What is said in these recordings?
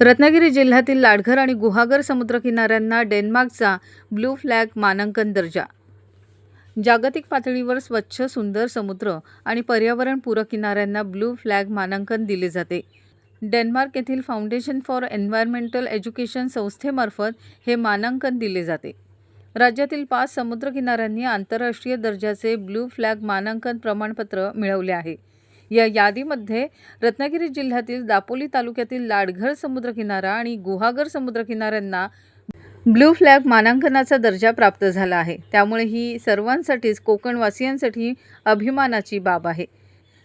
रत्नागिरी जिल्ह्यातील लाडघर आणि गुहागर समुद्रकिनाऱ्यांना डेन्मार्कचा ब्लू फ्लॅग मानांकन दर्जा. जागतिक पातळीवर स्वच्छ सुंदर समुद्र आणि पर्यावरणपूरक किनाऱ्यांना ब्लू फ्लॅग मानांकन दिले जाते. डेन्मार्क येथील फाउंडेशन फॉर एन्व्हायरमेंटल एज्युकेशन संस्थेमार्फत हे मानांकन दिले जाते. राज्यातील पाच समुद्रकिनाऱ्यांनी आंतरराष्ट्रीय दर्जाचे ब्लू फ्लॅग मानांकन प्रमाणपत्र मिळवले आहे. या यादीमध्ये रत्नागिरी जिल्ह्यातील दापोली तालुक्यातील लाडघर समुद्रकिनारा आणि गुहागर समुद्रकिनाऱ्यांना ब्लू फ्लॅग मानांकनाचा दर्जा प्राप्त झाला आहे. त्यामुळे ही सर्वांसाठीच कोकणवासियांसाठी अभिमानाची बाब आहे.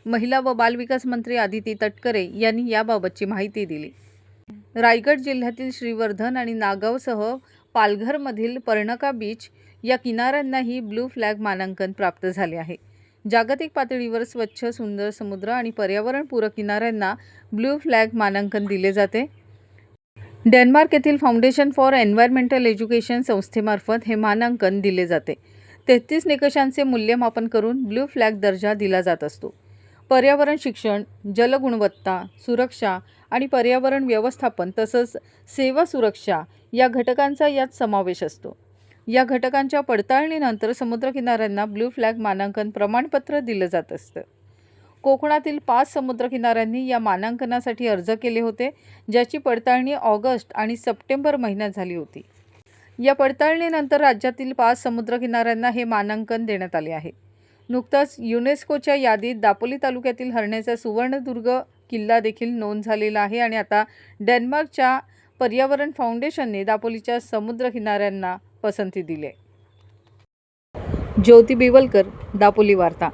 महिला व बालविकास मंत्री आदिती तटकरे यांनी याबाबतची माहिती दिली. रायगड जिल्ह्यातील श्रीवर्धन आणि नागावसह पालघरमधील पर्णका बीच या किनाऱ्यांनाही ब्लू फ्लॅग मानांकन प्राप्त झाले आहे. जागतिक पातळीवर स्वच्छ सुंदर समुद्र आणि पर्यावरणपूरक किनाऱ्यांना ब्लू फ्लॅग मानांकन दिले जाते. डेन्मार्क येथील फाउंडेशन फॉर एन्व्हायरमेंटल एज्युकेशन संस्थेमार्फत हे मानांकन दिले जाते. तेहतीस निकषांचे मूल्यमापन करून ब्लू फ्लॅग दर्जा दिला जात असतो. पर्यावरण शिक्षण जलगुणवत्ता सुरक्षा आणि पर्यावरण व्यवस्थापन तसंच सेवा सुरक्षा या घटकांचा यात समावेश असतो. या घटकांच्या पडताळणीनंतर समुद्रकिनाऱ्यांना ब्लू फ्लॅग मानांकन प्रमाणपत्र दिलं जात असतं. कोकणातील पाच समुद्रकिनाऱ्यांनी या मानांकनासाठी अर्ज केले होते ज्याची पडताळणी ऑगस्ट आणि सप्टेंबर महिन्यात झाली होती. या पडताळणीनंतर राज्यातील पाच समुद्रकिनाऱ्यांना हे मानांकन देण्यात आले आहे. नुकताच युनेस्कोच्या यादीत दापोली तालुक्यातील हरण्याचा सुवर्णदुर्ग किल्ला देखील नोंद झालेला आहे आणि आता डेन्मार्कच्या पर्यावरण फाउंडेशनने दापोलीच्या समुद्र किनाऱ्यांना पसंती दिली ज्योती बिवलकर दापोली वार्ता.